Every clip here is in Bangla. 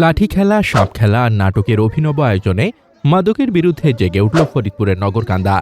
লাঠি খেলা, সাপ খেলা নাটকের অভিনব আয়োজনে মাদকের বিরুদ্ধে জেগে উঠল ফরিদপুরের নগরকান্দা।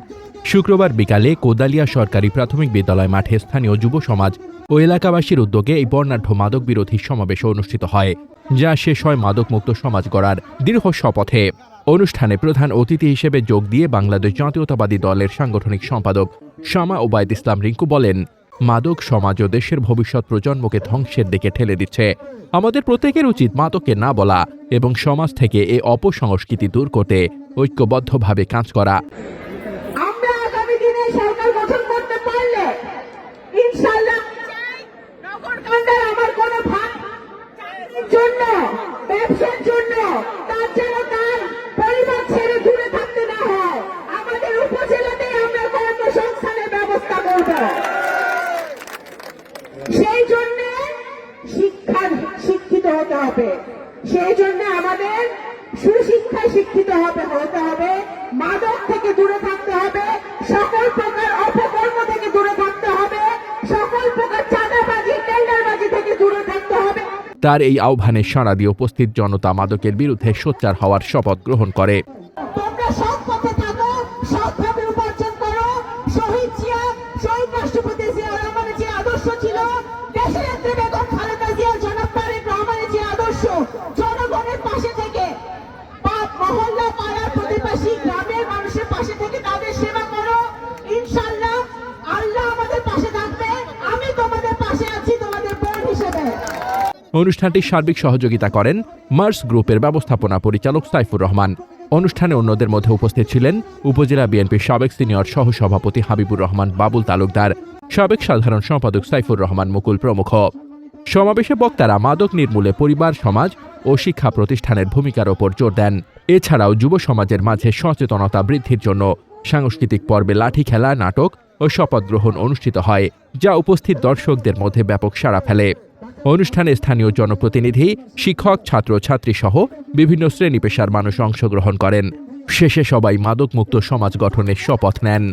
শুক্রবার বিকালে কোদালিয়া সরকারি প্রাথমিক বিদ্যালয় মাঠে স্থানীয় যুব সমাজ ও এলাকাবাসীর উদ্যোগে এই বর্ণাঢ্য মাদক বিরোধী সমাবেশ অনুষ্ঠিত হয়, যা শেষ হয় মাদকমুক্ত সমাজ গড়ার দীর্ঘ শপথে। অনুষ্ঠানে প্রধান অতিথি হিসেবে যোগ দিয়ে বাংলাদেশ জাতীয়তাবাদী দলের সাংগঠনিক সম্পাদক শামা ওবায়দ ইসলাম রিঙ্কু বলেন মাদক সমাজ ও দেশের ভবিষ্যৎ প্রজন্মকে ধ্বংসের দিকে ঠেলে দিচ্ছে। আমাদের প্রত্যেকের উচিত মাদককে না বলা এবং সমাজ থেকে এ অপসংস্কৃতি দূর করতে ঐক্যবদ্ধভাবে কাজ করা। আমরা আগামী দিনে সেই জন্য শিক্ষা শিক্ষিত হতে হবে। সেই জন্য আমাদের সুশিক্ষায় শিক্ষিত হবে হতে হবে। মাদক থেকে দূরে থাকতে হবে। সকল প্রকার অপকর্ম থেকে দূরে থাকতে হবে। সকল প্রকার চাঁদাবাজি টেন্ডারবাজি থেকে দূরে থাকতে হবে। তার এই আহ্বানে সাড়া দিয়ে উপস্থিত জনতা মাদকের বিরুদ্ধে সোচ্চার হওয়ার শপথ গ্রহণ করে। তোমরা সৎ পথে থাকো সৎভাবে উপার্জন করো। শহীদ জিয়া শহীদ রাষ্ট্রপতি আদর্শ ছিল। বেগম খালেদা যে আদর্শ, জনগণের পাশে থেকে মহল্লা পাড়ার গ্রামের মানুষের পাশে থেকে তাদের সেবা করো। ইনশাল্লাহ আল্লাহ আমাদের পাশে থাকবে। আমি তোমাদের পাশে আছি, তোমাদের বোন হিসেবে। অনুষ্ঠানটি সার্বিক সহযোগিতা করেন মার্স গ্রুপের ব্যবস্থাপনা পরিচালক সাইফুর রহমান। অনুষ্ঠানে অন্যদের মধ্যে উপস্থিত ছিলেন উপজেলা বিএনপির সাবেক সিনিয়র সহসভাপতি হাবিবুর রহমান বাবুল তালুকদার সাবেক সাধারণ সম্পাদক সাইফুর রহমান মুকুল প্রমুখ। সমাবেশে বক্তারা মাদক নির্মূলে পরিবার, সমাজ ও শিক্ষা প্রতিষ্ঠানের ভূমিকার ওপর জোর দেন। এছাড়াও যুব সমাজের মাঝে সচেতনতা বৃদ্ধির জন্য সাংস্কৃতিক পর্বে লাঠি খেলা, নাটক ও শপথ গ্রহণ অনুষ্ঠিত হয়, যা উপস্থিত দর্শকদের মধ্যে ব্যাপক সাড়া ফেলে। অনুষ্ঠানে স্থানীয় জনপ্রতিনিধি, শিক্ষক, ছাত্র ছাত্রী সহ বিভিন্ন শ্রেণি পেশার মানুষ অংশগ্রহণ করেন। শেষে সবাই মাদকমুক্ত সমাজ গঠনের শপথ নেন।